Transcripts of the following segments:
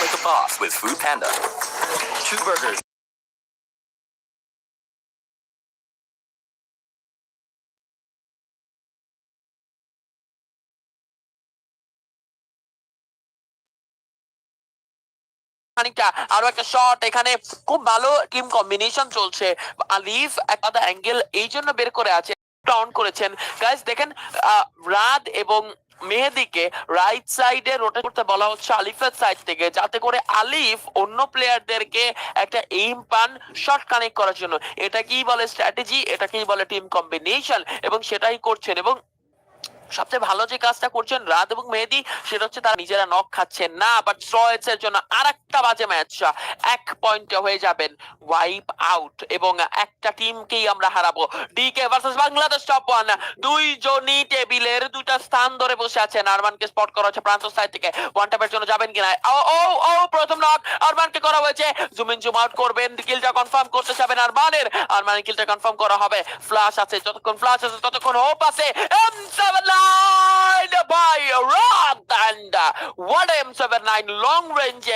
like a boss with Food Panda. Two burgers. খানিকটা আরও একটা শট এখানে খুব ভালো টিম কম্বিনেশন চলছে আলিফ একটা অ্যাঙ্গেল এই জন্য বের করে আছে অন করেছেন গাইস দেখেন রাত এবং মেহেদিকে রাইট সাইডে রোটেট করতে বলা হচ্ছে আলিফের সাইড থেকে, যাতে করে আলিফ অন্য প্লেয়ারদেরকে একটা এইম পান শর্ট কানেক্ট করার জন্য। এটা কি বলে স্ট্র্যাটেজি এটাকেই বলে টিম কম্বিনেশন এবং সেটাই করছেন। এবং সবচেয়ে ভালো যে কাজটা করছেন রাত এবং মেহেদি, সেটা হচ্ছে তারা নিজেরা নক খাচ্ছেন না বাট স্ট্রয়েস এর জন্য আর একটা বাজে ম্যাচ এক পয়েন্টে হয়ে যাবেন ওয়াইপ আউট এবং একটা টিমকেই আমরা হারাবো। DK versus Bangladesh top one দুইজনই টেবিলের দুইটা স্থান ধরে বসে আছেন। আরমানকে স্পট করা হচ্ছে প্রান্ত সাইড থেকে। ওয়ান ট্যাপের জন্য যাবেন কিনা? ও ও ও, প্রথম নক আরমানকে করা হয়েছে। জুম ইন জুম আউট করবেন কিলটা কনফার্ম করতে যাবেন আরমানের। আরমানের কিলটা কনফার্ম করা হবে। ফ্লাশ আছে, যতক্ষণ ফ্লাশ আছে, ততক্ষণ হোপ আছে। M79 by Rod and uh, what M79 long range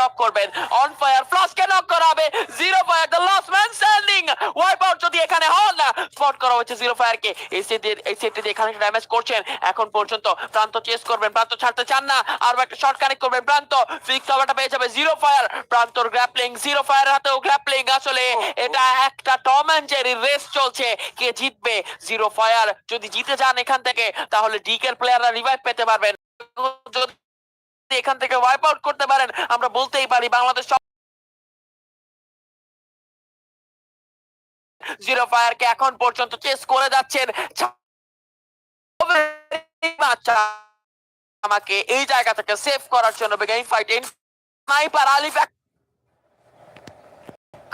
knock করবেন। অন ফায়ার ফ্লাশকে নক করা হবে zero fire the last man standing wipe out যদি এখানে হন স্পট করা হচ্ছে জিরো ফায়ার কে। এই সেটে এই সেটে এখানে ড্যামেজ করছেন। এখন পর্যন্ত প্রান্ত চেস করবেন প্রান্ত ছাড়তে চান না। আর একটা শর্ট কানেক্ট করবেন প্রান্ত। ফিক্স কভারটা পেয়ে যাবে জিরো ফায়ার প্রান্তর গ্র্যাপলিং জিরো ফায়ার হাতেও গ্র্যাপলিং আসলে এটা একটা টম এন্ড জেরি রেস চলছে। কে জিতবে? Zero fire. যদি জিতে যান এখান থেকে, তাহলে ডিকের প্লেয়াররা রিভাইভ পেতে পারবেন। যদি এখান থেকে ওয়াইপ আউট করতে পারেন, আমরা বলতেই পারি বাংলাদেশ জিরো ফায়ারকে এখন পর্যন্ত চেস করে যাচ্ছেন। আমাকে এই জায়গা থেকে সেভ করার জন্য বেগাইন ফাইট স্নাইপার আলিফ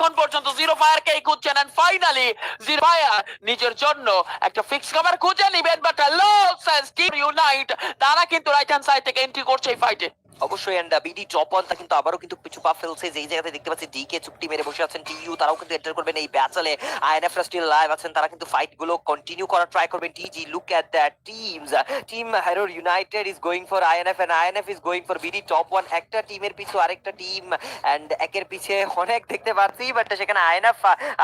এখন পর্যন্ত জিরো ফায়ার কে খুঁজছেন এন্ড ফাইনালি জিরো ফায়ার নিজের জন্য একটা ফিক্স কভার খুঁজে নিবেন but low sense team unite তারা কিন্তু রাইট হ্যান্ড সাইড থেকে এন্ট্রি করছে এই ফাইটে অবশ্যই এন্ড বিডি টপ ওয়ান তা কিন্তু আবারও কিন্তু পিছু পা ফেলছে। যেই জায়গাতে দেখতে পাচ্ছি ডিকে চুক্তি মেরে বসে আছেন টিইউ তারাও কিন্তু এন্টার করবেন এই ব্যাচলে আইএনএফ স্টিল লাইভ আছেন, তারা কিন্তু ফাইটগুলো কন্টিনিউ করার ট্রাই করবেন। TG look at that teams team হেরোর united is going for INF and INF is going for BD top one একটা টিমের পিছু আরেকটা টিম এন্ড একের পিছে অনেক দেখতে পাচ্ছি বাট সেখানে আইএনএফ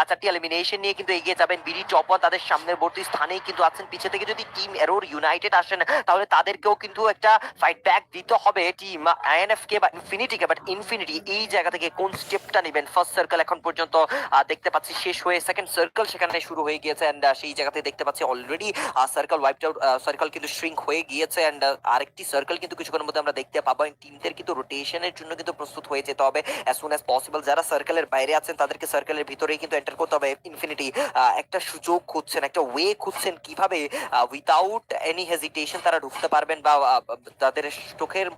চারটি এলিমিনেশন নিয়ে কিন্তু এগিয়ে যাবেন। বিডি টপ ওয়ান তাদের সামনের বর্তী স্থানেই কিন্তু আছেন। পিছে থেকে যদি টিম এরোর ইউনাইটেড আসেন, তাহলে তাদেরকেও কিন্তু একটা ফাইট ব্যাক দিতে হবে। টিম আইএনএফ কে বা ইনফিনিটিকে বাট ইনফিনিটি এই জায়গা থেকে কোন স্টেপটা নেবেন? ফার্স্ট সার্কেল এখন পর্যন্ত দেখতে পাচ্ছি শেষ হয়ে সেকেন্ড সার্কেল সেখানে শুরু হয়ে গিয়েছে এন্ড সেই জায়গাতে দেখতে পাচ্ছি already circle wiped out circle কিন্তু শ্রিঙ্ক হয়ে গিয়েছে এন্ড আরেকটি সার্কেল কিন্তু কিছুক্ষণের মধ্যে আমরা দেখতে পাবো টিমদের কিন্তু রোটেশনের জন্য কিন্তু প্রস্তুত হয়ে যেতে হবে অ্যাজ সুন অ্যাজ পসিবল যারা সার্কেলের বাইরে আছেন, তাদেরকে সার্কেলের ভিতরেই কিন্তু এন্টার করতে হবে। ইনফিনিটি একটা সুযোগ খুঁজছেন, একটা ওয়ে খুঁজছেন কীভাবে উইদাউট এনি হেজিটেশন তারা ঢুকতে পারবেন বা তাদের চোখের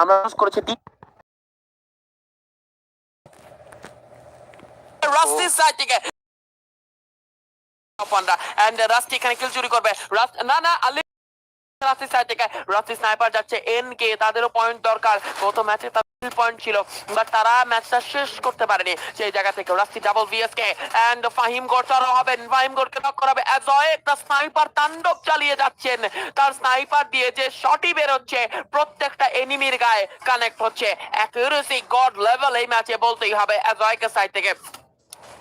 আমরা ইউজ করেছি D রাস্টির সাইড থেকে। এন্ড রাস্টি এখানে কিল চুরি করবে। না না আলি রাস্তি সাইড থেকে রাস্তি স্নাইপার যাচ্ছে এন কে তাদেরও পয়েন্ট দরকার। গত ম্যাচে পয়েন্ট ছিল বাট তারা ম্যাচটা শেষ করতে পারেনি। সেই জায়গা থেকে Rusty double VS K and Fahim গোরচারও হবেন ফাহিম গোরকে নক করাবে অ্যাজয় একটা স্নাইপার তাণ্ডব চালিয়ে যাচ্ছেন। তার স্নাইপার দিয়ে যে শটই বের হচ্ছে প্রত্যেকটা এনিমির গায়ে কানেক্ট হচ্ছে। অ্যাকুরেসি গড লেভেল এই ম্যাচে বলতেই হবে। অ্যাজয়কে সাইড থেকে।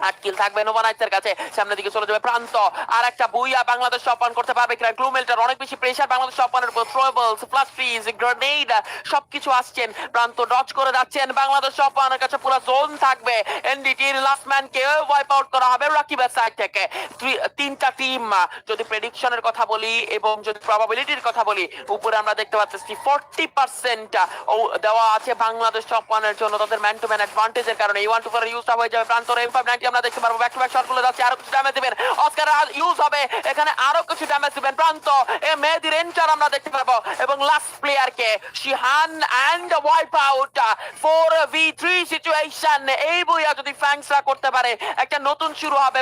আট কিল থাকবে নোভানাইটসের কাছে। সামনের দিকে চলে যাবে প্রান্ত। আর একটা বুইয়া বাংলাদেশ অপান করতে পারবে কিনা? গ্লুমেলটার অনেক বেশি প্রেসার বাংলাদেশ অপানের উপর। থ্রোয়েবলস প্লাস ফ্রিজ গ্রেনেড সবকিছু আসছেন। প্রান্ত ডচ করে যাচ্ছেন। বাংলাদেশ অপানের কাছে পুরো জোন থাকবে। এনডিটির লাস্ট ম্যান কে ওয়াইপ আউট করা হবে রাকিবের সাইড থেকে। তিনটা টিম যদি প্রেডিকশনের কথা বলি এবং যদি প্রবাবিলিটির কথা বলি, উপরে আমরা দেখতে পাচ্ছি ফোরটি পার্সেন্ট দেওয়া আছে বাংলাদেশ অপানের জন্য। তাদের ম্যান টু ম্যান অ্যাডভান্টেজের কারণে ওয়ান টু ফোর ইউজ হয়ে যাবে প্রান্তর। এম ফাইভ নাইনটি আমরা দেখতে পারব। ব্যাক টু ব্যাক যাচ্ছে, আরও কিছু ড্যামেজ দিবেন। অস্কার ইউজ হবে, এখানে আরও কিছু ড্যামেজ দিবেন। প্রান্ত, এ মেহেদির এন্টার আমরা দেখতে পারব। এবং last player K, Shihan and wipe out four V three situation এই বইয়া যদি করতে পারে, একটা নতুন শুরু হবে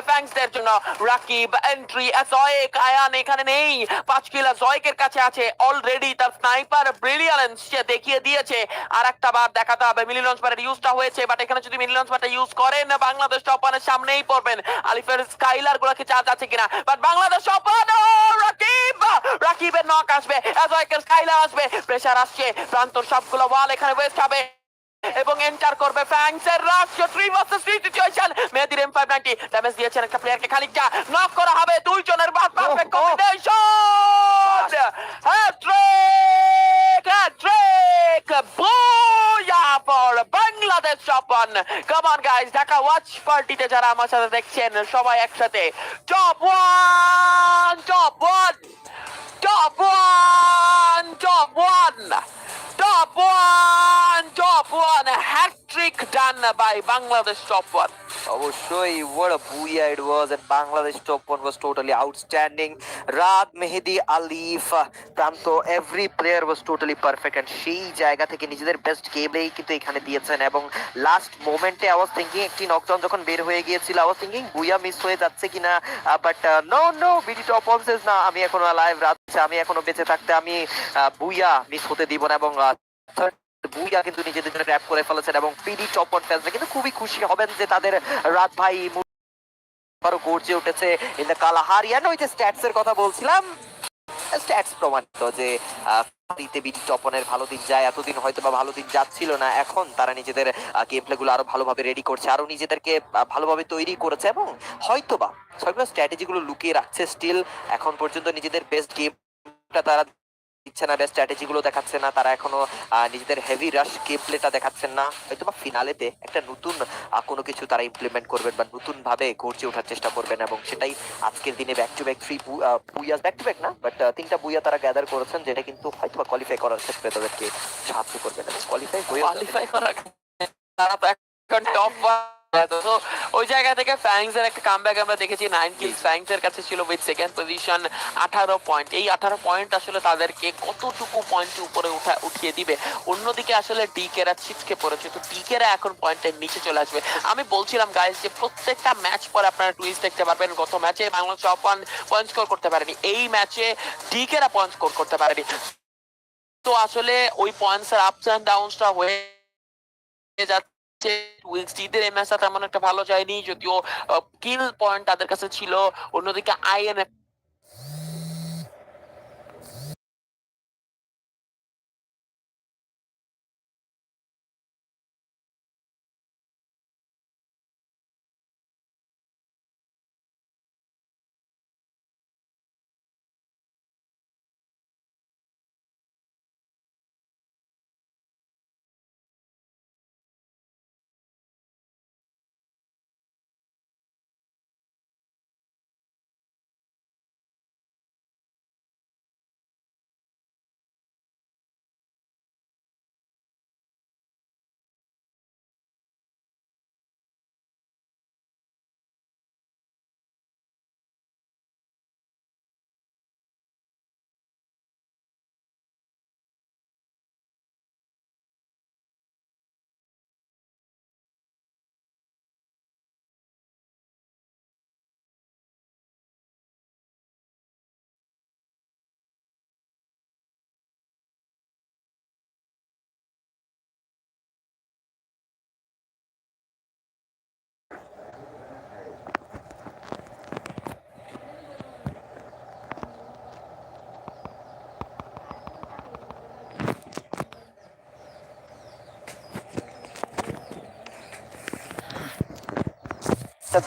জন্য। রাকিব এন্ট্রি জয়েক আয়ান এখানে নেই। পাঁচ কিলা জয়েকের কাছে আছে। অলরেডি তার স্নাইপার ব্রিলিয়ান্স সে দেখিয়ে দিয়েছে। আর একটা বার দেখাতে হবে। মিলি লঞ্চ প্যাডের ইউজটা হয়েছে বাট এখানে যদি মিলি লঞ্চ প্যাডটা ইউজ করেন, বাংলাদেশ টপানের সামনেই পড়বেন। আলিফের স্কাইলার গুলাকে চার্জ আছে কিনা? বাট বাংলাদেশ রাকিব! রাকিবের নক আসবে জয়েকের স্কাইলার আসবে প্রেসার আসছে প্রান্তর সবগুলো ওয়াল এখানে ওয়েস্ট হবে। এবং এন্টার করবে ফ্যাংসের রাষ্ট্র থ্রি ভার্সেস থ্রি সিচুয়েশন মেহেদির এম ফাইভ নাইনটি ড্যামেজ দিয়েছেন একটা প্লেয়ারকে খানিকটা। নক করা হবে দুইজনের বাদ পারফেক্ট পার্টিতে যারা আমার সাথে দেখছেন, সবাই একসাথে। Top one top one top one top one top one top one hat trick done by Bangladesh top one. অবশ্যই what a booyah it was and Bangladesh top one was totally outstanding Mehedi Alif Pranto every player was totally perfect and সেই জায়গা থেকে নিজেদের best গেমই কিন্তু এখানে দিয়েছেন এবং লাস্ট মোমেন্টে আই ওয়াজ থিংকিং একটি নকডাউন যখন বের হয়ে গিয়েছিল I was thinking booyah miss হয়ে যাচ্ছে কিনা but no no BD top one says না, আমি এখনও লাইভ রাত আমি এখনও বেঁচে থাকতে, আমি বুয়া মিস হতে দিব না এবং বুইয়া কিন্তু নিজেদের জন্য ট্র্যাপ করে ফেলেছেন এবং পিডি টপ ফ্যান্সরা কিন্তু খুবই খুশি হবেন যে তাদের রাত ভাই আরও গর্জে উঠেছে ইন দ্য কালাহারিয়ান ওই যে স্ট্যাটস এর কথা বলছিলাম। স্ট্যাটস প্রমাণিত যে আহ, বিডি টপনের ভালো দিন যায় এতদিন হয়তো বা ভালো দিন যাচ্ছিল না। এখন তারা নিজেদের গেম প্লে গুলো আরও ভালোভাবে রেডি করছে আরও নিজেদেরকে ভালোভাবে তৈরি করেছে এবং হয়তো বা সবগুলো স্ট্র্যাটেজি গুলো লুকিয়ে রাখছে স্টিল এখন পর্যন্ত নিজেদের বেস্ট গেমটা তারা দিচ্ছে না বেস্ট স্ট্র্যাটেজি গুলো দেখাচ্ছে না, তারা এখনও নিজেদের হেভি রাশ গেম প্লেটা দেখাচ্ছেন না। হয়তো বা ফিনালেতে একটা নতুন কোনো কিছু তারা ইমপ্লিমেন্ট করবেন বা নতুন ভাবে গর্জে ওঠার চেষ্টা করবেন এবং সেটাই আজকের দিনে back to back three booyahs back to back না বাট তিনটা বুইয়া তারা গ্যাদার করেছেন, যেটা কিন্তু হয়তো বা কোয়ালিফাই করার ক্ষেত্রে তাদেরকে সাহায্য করবেন এবং কোয়ালিফাই কোয়ালিফাই করার তারা তো এখন টপ ওই জায়গা থেকে ফ্যাংস এর একটা কামব্যাক আমরা দেখেছি। নাইন কিলস ফ্যাংস এর কাছে ছিল উইথ সেকেন্ড পজিশন আঠারো পয়েন্ট এই আঠারো পয়েন্ট আসলে তাদেরকে কতটুকু পয়েন্ট উপরে উঠা, উঠিয়ে দিবে? অন্যদিকে আসলে ডিকেরা ছিটকে পড়েছে। তো ডিকেরা এখন পয়েন্টের নিচে চলে আসবে। আমি বলছিলাম গাইস যে প্রত্যেকটা ম্যাচ পরে আপনারা টুইস্ট দেখতে পারবেন। গত ম্যাচে বাংলাদেশ অপান পয়েন্ট স্কোর করতে পারেনি। এই ম্যাচে ডিকেরা পয়েন্ট স্কোর করতে পারেনি। তো আসলে ওই পয়েন্টস এর আপস এন্ড ডাউনসটা হয়ে যাচ্ছে। উইলসিদের এই ম্যাচটা তেমন একটা ভালো যায়নি, যদিও কিল পয়েন্ট তাদের কাছে ছিল। অন্যদিকে আইএনএফ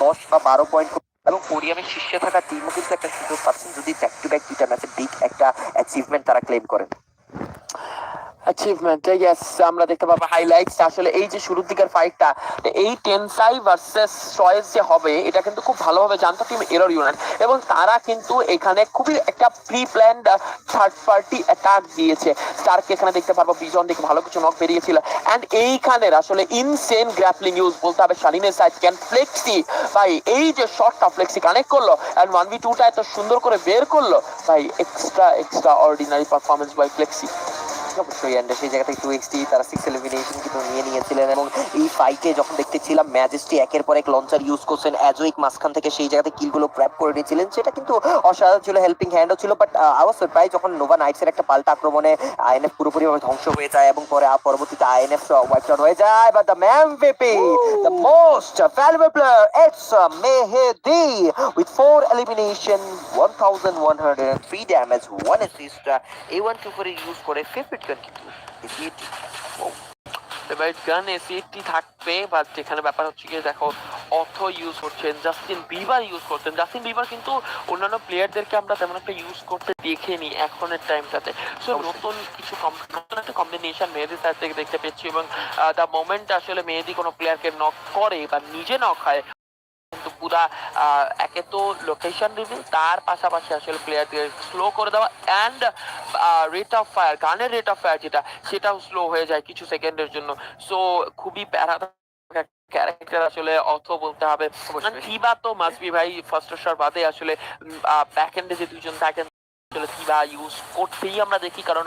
দশ বা বারো পয়েন্ট এবং কোরিয়ামের শীর্ষে থাকা টিমও কিন্তু একটা সুযোগ পাচ্ছেন যদি ব্যাক টু ব্যাক দুইটা ম্যাচে বিগ একটা অ্যাচিভমেন্ট তারা ক্লেম করেন। অ্যাচিভমেন্ট ইয়েস আমরা দেখতে পাবো হাইলাইটস আসলে এই যে শুরুর দিকের ফাইটটা এই টেনসাই ভার্সেস চয়েস যে হবে, এটা কিন্তু খুব ভালোভাবে জানতো টিম এরর ইউনিট এবং তারা কিন্তু এখানে খুবই একটা pre planned third party attack দিয়েছে। স্টারকে এখানে দেখতে পারব বিজন দেখে ভালো কিছু নক বেরিয়েছিল। অ্যান্ড এইখানের আসলে ইনসেন গ্র্যাপলিং ইউজ বলতে হবে শালিনের সাইড ক্যান ফ্লেক্সি ভাই, এই যে শটটা ফ্লেক্সি কানেক্ট করল অ্যান্ড ওয়ান বি টুটা এত সুন্দর করে বের করল, ভাই extra extraordinary performance by Flexi অবশ্যই অ্যান্ড সেই জায়গা থেকে টু এক্সটি তারা সিক্স এলিমিনেশন কিন্তু নিয়ে নিয়েছিলেন এবং এই ফাইটে যখন দেখতেছিলাম ম্যাজেস্টি একের পর এক লঞ্চার ইউজ করছেন অ্যাজোইক মাঝখান থেকে সেই জায়গাতে কিলগুলো প্র্যাপ করে নিয়েছিলেন সেটা কিন্তু অসাধারণ ছিল হেল্পিং হ্যান্ডও ছিল বাট আওয়াজ সারপ্রাইজ যখন নোভা নাইটসের একটা পাল্টা আক্রমণে আইএনএফ পুরোপুরিভাবে ধ্বংস হয়ে যায় এবং পরে পরবর্তীতে আইএনএফ ওয়াইপ আউট হয়ে যায় but the MVP the most valuable player it's Mehedi with four elimination 1103 damage one assist এই ওয়ান টু করে ইউজ করে ফেভারিট গান কিন্তু ফেভারিট গান এসিটি থাকবে বা যেখানে ব্যাপার হচ্ছে কি দেখো অথ ইউজ করছেন Justin Bieber use Justin Bieber কিন্তু অন্যান্য প্লেয়ারদেরকে আমরা তেমন একটা ইউজ করতে দেখিনি এখনের টাইমটাতে সো নতুন কিছু নতুন একটা কম্বিনেশন মেহেদি সাইড থেকে দেখতে পেয়েছি এবং দ্য মোমেন্ট আসলে মেহেদি কোনো প্লেয়ারকে নক করে বা নিজে নক হয় পুরা একে তো লোকেশন রিভিল তার পাশাপাশি আসলে প্লেয়ারদের স্লো করে দেওয়া অ্যান্ড রেট অফ ফায়ার গানের রেট অফ ফায়ার যেটা সেটাও স্লো হয়ে যায় কিছু সেকেন্ডের জন্য। সো খুবই প্যারা ক্যারেক্টার আসলে অর্থ বলতে হবে। কিবা তো মাসবি ভাই ফার্স্ট শট বাদে আসলে ব্যাক এন্ডে যে দুজন থাকেন আসলে কিবা ইউজ করতেই আমরা দেখি কারণ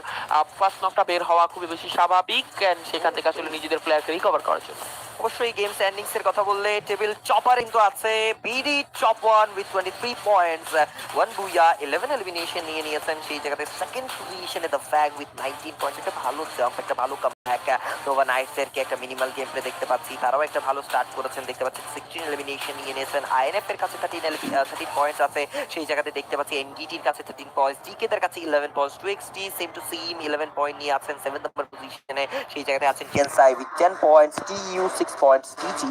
ফার্স্ট নকটা বের হওয়া খুবই বেশি স্বাভাবিক সেখান থেকে আসলে নিজেদের প্লেয়ারকে রিকভার করার জন্য। অবশ্যই গেম স্ট্যান্ডিংস এর কথা বললে টেবিল চপার কিন্তু আছে। BD top one with twenty three points one booyah eleven elimination নিয়ে নিয়েছেন। সেই জায়গাতে সেকেন্ড পজিশনে দ্য ফ্যাগ উইথ নাইনটিন পয়েন্টস একটা ভালো জাম্প একটা ভালো কামব্যাক নোভা নাইটস এর কে একটা মিনিমাল গেম প্লে দেখতে পাচ্ছি। তারাও একটা ভালো স্টার্ট করেছেন। দেখতে পাচ্ছি সিক্সটিন এলিমিনেশন নিয়ে নিয়েছেন। আইএনএফ এর কাছে থার্টিন থার্টিন পয়েন্টস আছে। সেই জায়গাতে দেখতে পাচ্ছি এনডিটির কাছে থার্টিন পয়েন্টস ডিকে দের কাছে eleven points two XT same two সিম ইলেভেন পয়েন্ট নিয়ে আছেন। সেভেন নম্বর পজিশনে সেই জায়গাতে আছেন Kensai with ten points T U six points TG